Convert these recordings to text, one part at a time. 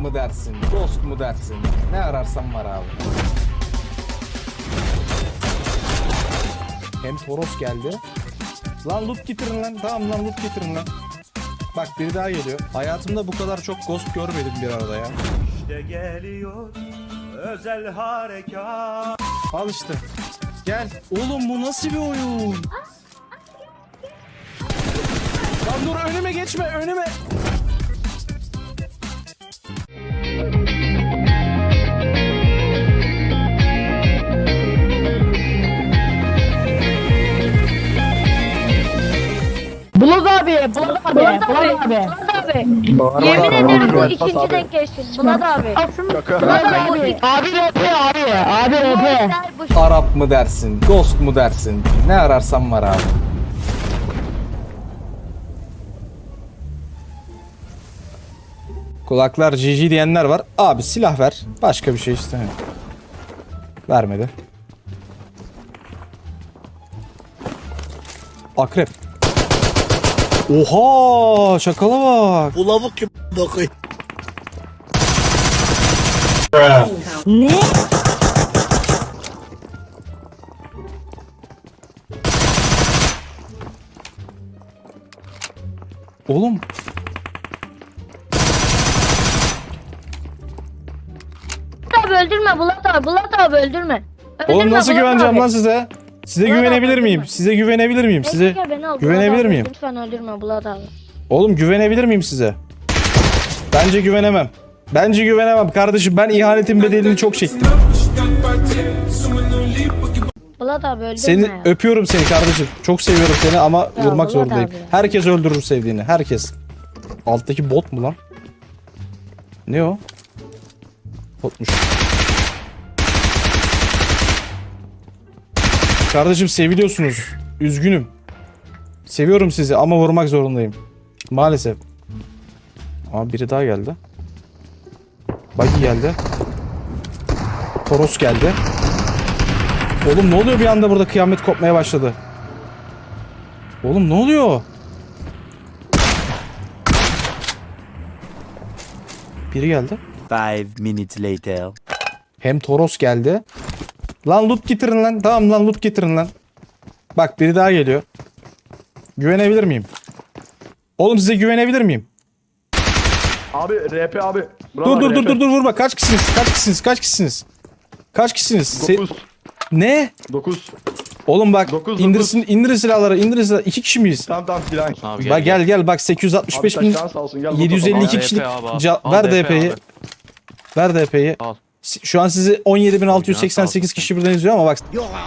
Mı dersin, dost mu dersin? Ne ararsan var abi. Hem Toros geldi. Lan loot getirin lan. Tamam lan loot getirin lan. Bak biri daha geliyor. Hayatımda bu kadar çok ghost görmedim bir arada ya. İşte geliyor özel harekat. Al işte. Gel. Oğlum bu nasıl bir oyun? Lan dur önüme geçme önüme. Bulut abi, Bulut abi, Bulut abi. Bulat abi. Yemin ederim bu ikinci denk geçtin. Bulat abi. Bulat abi. Abi RP abi, abi Bu RP. işler bu Arap mı dersin, dost mu dersin? Ne ararsan var abi. Kulaklar GG diyenler var. Abi silah ver. Başka bir şey istemiyorum. Vermedi. Akrep. Oha! Şakala bak. Bu lavuk kim bakayım? Oğlum. Öldürme Bulat abi. Bulat abi öldürme. Oğlum Öldürme nasıl Bulat güveneceğim abi. lan size? Size Bulat güvenebilir abi, miyim? öldürme. Size güvenebilir miyim? Size Bekle beni al, Bulat güvenebilir abi. miyim? Lütfen öldürme Bulat abi. Oğlum güvenebilir miyim size? Bence güvenemem. Bence güvenemem kardeşim. Ben ihanetin bedelini çok çektim. Bulat abi öldürme Seni ya. öpüyorum seni kardeşim. Çok seviyorum seni ama Ya vurmak Bulat zorundayım. abi ya. Herkes öldürür sevdiğini. Herkes. Alttaki bot mu lan? Ne o? Botmuş. Kardeşim seviliyorsunuz. Üzgünüm. Seviyorum sizi ama vurmak zorundayım. Maalesef. Ama biri daha geldi. Buggy geldi. Toros geldi. Oğlum ne oluyor bir anda burada kıyamet kopmaya başladı. Oğlum ne oluyor? Biri geldi. Five minutes later. Hem Toros geldi. Lan loot getirin lan. Tamam lan loot getirin lan. Bak biri daha geliyor. Güvenebilir miyim? Oğlum size güvenebilir miyim? Abi RP abi. Dur dur dur dur dur vurma. Kaç kişisiniz? Kaç kişisiniz? Kaç kişisiniz? Kaç kişisiniz? Se- 9. ne? 9. Oğlum bak Dokuz, indirsin indirin silahları indirin silahları. İki kişi miyiz? Tamam tamam silah. Abi Bak gel gel bak 865 Abi bin taştan sağ olsun gel. 752 Al kişilik DP abi, al. ca- Al ver DP DP'yi. abi. Ver DP'yi. Al. Şu an sizi 17688 kişi birden izliyor ama bak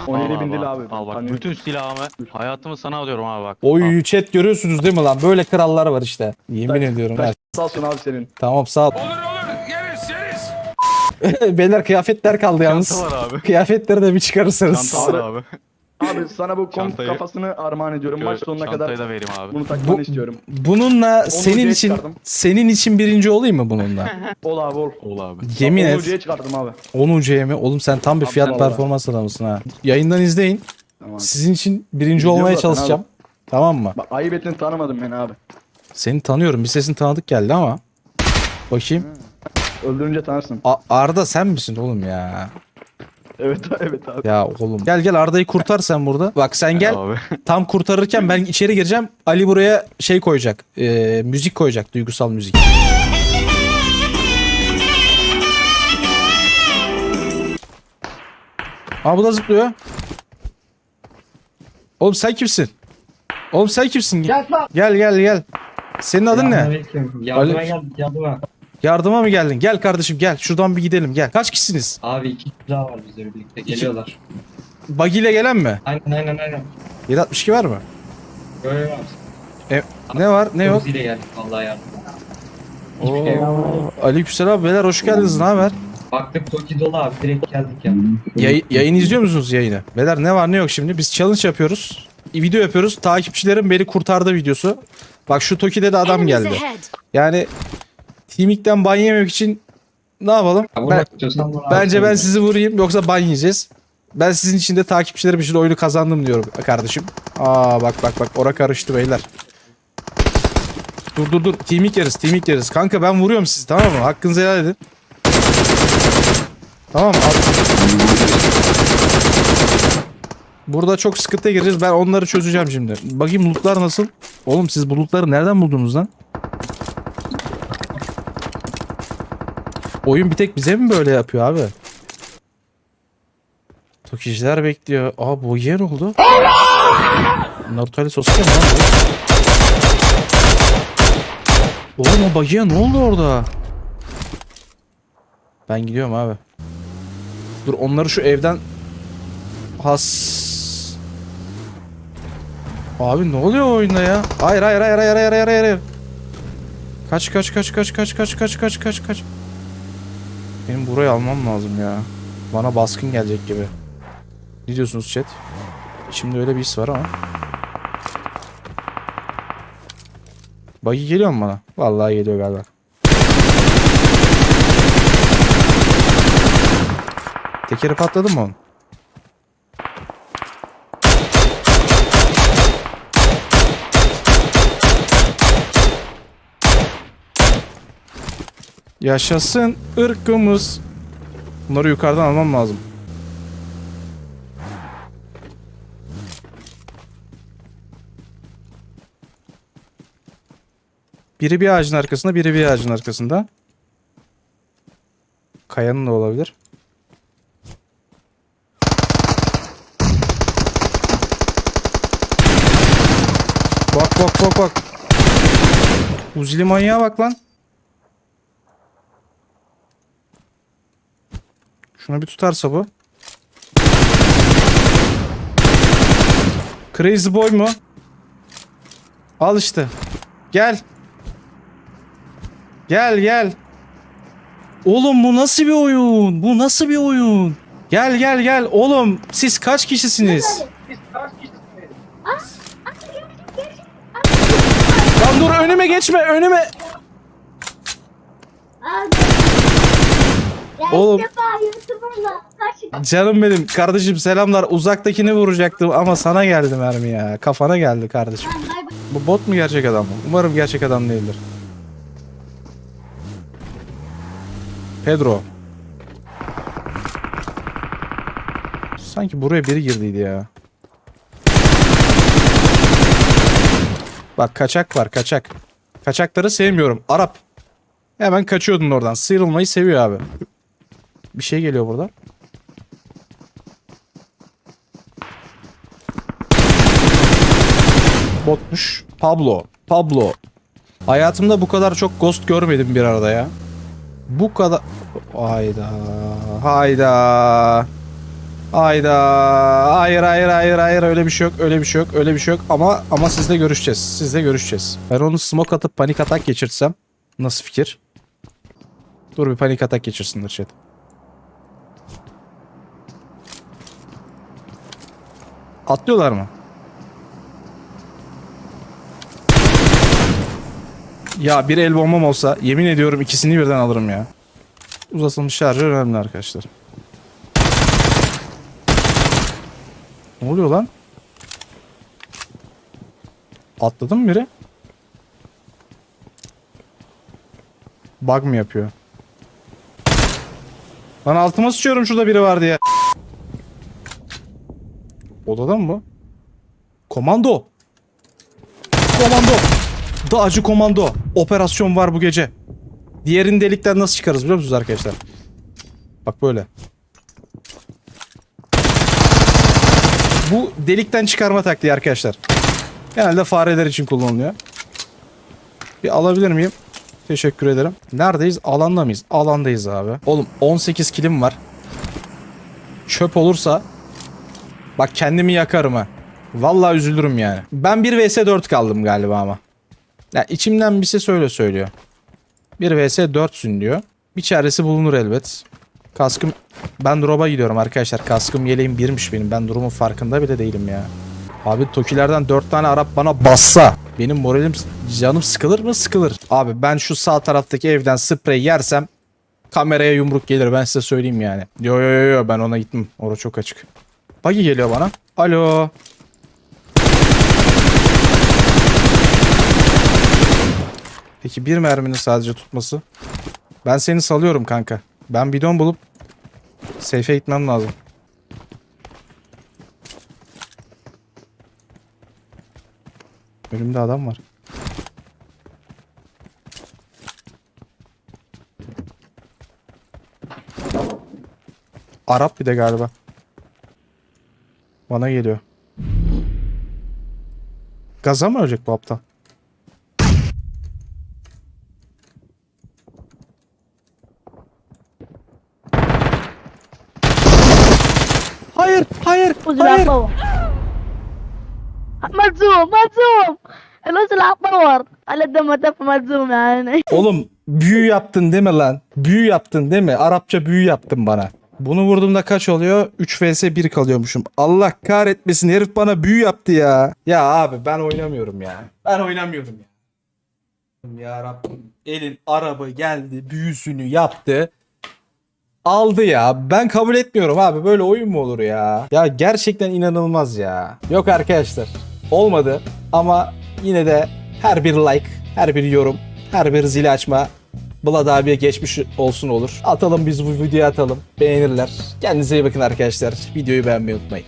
17 Al bin abi, değil al. abi. Al bak Hani- bütün silahımı hayatımı sana alıyorum abi bak. oy chat görüyorsunuz değil mi lan? Böyle krallar var işte. Yemin ediyorum. Ha. Sağ olsun abi senin. Tamam sağ ol. Olur olur yeriz yeriz. Beyler kıyafetler kaldı yalnız. Çanta var abi. Kıyafetleri de bir çıkarırsanız. Çanta var abi. Abi sana bu kom Çantayı- kafasını armağan ediyorum. Maç sonuna Çantayı kadar da vereyim abi. bunu takmanı Bu- istiyorum. Bununla senin için çıkardım. senin için birinci olayım mı bununla? Ol abi ol. Ol abi. Yemin et. Ucu'ya çıkardım abi. 10 ucuya mi? Oğlum sen tam bir fiyat vallahi. performans adamısın ha. Yayından izleyin. Tamam. Sizin için birinci İzliyorum olmaya zaten çalışacağım. Tamam mı? Bak ayıp ettin tanımadım beni abi. Seni tanıyorum. Bir sesin tanıdık geldi ama. Bakayım. Öldürünce tanırsın. A- Arda sen misin oğlum ya? Evet evet abi. Ya oğlum. Gel gel Arda'yı kurtar sen burada. Bak sen gel. Abi. Tam kurtarırken ben içeri gireceğim. Ali buraya şey koyacak. e, müzik koyacak. Duygusal müzik. Aa bu da zıplıyor. Oğlum sen kimsin? Oğlum sen kimsin? Gel gel gel. gel. Senin adın ne? Yardıma Ali- geldik yardıma. Yardıma mı geldin? Gel kardeşim gel. Şuradan bir gidelim gel. Kaç kişisiniz? Abi iki kişi daha var bizle birlikte geliyorlar. Buggy ile gelen mi? Aynen aynen aynen. 762 var mı? Böyle var. E, ne var ne yok? Uzi'yle geldik vallahi yardım. Hiçbir şey yok. Oo, Aleykümselam beyler hoş geldiniz. Ne haber? Baktık Toki dolu abi direkt geldik ya. Yay- yayın izliyor musunuz yayını? Beyler ne var ne yok şimdi? Biz challenge yapıyoruz. Video yapıyoruz. Takipçilerim beni kurtardı videosu. Bak şu Toki'de de adam geldi. Yani Teamik'ten ban yememek için ne yapalım? Ya Ben, bence ben sizi vurayım yoksa ban yiyeceğiz. Ben sizin için de takipçilerim için oyunu kazandım diyorum kardeşim. Aa bak bak bak ora karıştı beyler. Dur dur dur. Teamik yeriz. Teamik yeriz. Kanka ben vuruyorum sizi tamam mı? Hakkınızı helal edin. Tamam at. Burada çok sıkıntıya gireceğiz. Ben onları çözeceğim şimdi. Bakayım lootlar nasıl? Oğlum siz bu lootları nereden buldunuz lan? Oyun bir tek bize mi böyle yapıyor abi? Tokiciler bekliyor. Aa bu yer oldu. Naruto ile Sasuke mi lan bu? Oğlum o bagiye ne oldu orada? Ben gidiyorum abi. Dur onları şu evden has. Abi ne oluyor oyunda ya? Hayır hayır hayır hayır hayır hayır hayır. Kaç kaç kaç kaç kaç kaç kaç kaç kaç kaç. Benim burayı almam lazım ya. Bana baskın gelecek gibi. Ne diyorsunuz chat? Şimdi öyle bir his var ama. Buggy geliyor mu bana? Vallahi geliyor galiba. Tekeri patladı mı onun? Yaşasın ırkımız. Bunları yukarıdan almam lazım. Biri bir ağacın arkasında, biri bir ağacın arkasında. Kayanın da olabilir. Bak bak bak bak. Uzili manyağa bak lan. Şuna bir tutarsa bu. Crazy boy mu? Al işte. Gel. Gel gel. Oğlum bu nasıl bir oyun? Bu nasıl bir oyun? Gel gel gel. Oğlum siz kaç kişisiniz? Lan dur önüme geçme önüme. Oğlum. Canım benim kardeşim selamlar. Uzaktakini vuracaktım ama sana geldi mermi ya. Kafana geldi kardeşim. Bu bot mu gerçek adam mı? Umarım gerçek adam değildir. Pedro. Sanki buraya biri girdiydi ya. Bak kaçak var kaçak. Kaçakları sevmiyorum. Arap. Hemen kaçıyordun oradan. Sıyrılmayı seviyor abi. Bir şey geliyor burada. Botmuş. Pablo. Pablo. Hayatımda bu kadar çok ghost görmedim bir arada ya. Bu kadar... Hayda. Hayda. Hayda. Hayır hayır hayır hayır öyle bir şey yok öyle bir şey yok öyle bir şey yok ama ama sizle görüşeceğiz. Sizle görüşeceğiz. Ben onu smoke atıp panik atak geçirsem nasıl fikir? Dur bir panik atak geçirsinler chat. Atlıyorlar mı? Ya bir el bombam olsa yemin ediyorum ikisini birden alırım ya. Uzatılmış şarjı önemli arkadaşlar. Ne oluyor lan? Atladı mı biri? Bug mı yapıyor? Lan altıma sıçıyorum şurada biri var diye. Odada mı? Komando. Komando. Dağcı komando. Operasyon var bu gece. Diğerin delikten nasıl çıkarız biliyor musunuz arkadaşlar? Bak böyle. Bu delikten çıkarma taktiği arkadaşlar. Genelde fareler için kullanılıyor. Bir alabilir miyim? Teşekkür ederim. Neredeyiz? Alanda mıyız? Alandayız abi. Oğlum 18 kilim var. Çöp olursa bak kendimi yakarım ha. Vallahi üzülürüm yani. Ben 1 vs 4 kaldım galiba ama. Ya içimden bir ses öyle söylüyor. 1 vs 4'sün diyor. Bir çaresi bulunur elbet. Kaskım ben drop'a gidiyorum arkadaşlar. Kaskım yeleğim birmiş benim. Ben durumun farkında bile değilim ya. Abi Tokilerden 4 tane Arap bana bassa benim moralim canım sıkılır mı? Sıkılır. Abi ben şu sağ taraftaki evden sprey yersem kameraya yumruk gelir ben size söyleyeyim yani. Yo yo yo yo ben ona gittim. Orası çok açık. Buggy geliyor bana. Alo. Peki bir merminin sadece tutması. Ben seni salıyorum kanka. Ben bidon bulup safe'e gitmem lazım. Önümde adam var. Arap bir de galiba. Bana geliyor. Gaza mı ölecek bu aptal? Hayır, hayır, Uzi hayır. العفو ملزوم ملزوم الوز العفور على الدم تف ملزوم يعني Oğlum büyü yaptın değil mi lan? Büyü yaptın değil mi? Arapça büyü yaptın bana. Bunu vurduğumda kaç oluyor? 3 vs 1 kalıyormuşum. Allah kahretmesin herif bana büyü yaptı ya. Ya abi ben oynamıyorum ya. Ben oynamıyorum ya. Ya Rabbim elin araba geldi büyüsünü yaptı. Aldı ya. Ben kabul etmiyorum abi. Böyle oyun mu olur ya? Ya gerçekten inanılmaz ya. Yok arkadaşlar. Olmadı ama yine de her bir like, her bir yorum, her bir zil açma Blood abiye geçmiş olsun olur. Atalım biz bu videoyu atalım. Beğenirler. Kendinize iyi bakın arkadaşlar. Videoyu beğenmeyi unutmayın.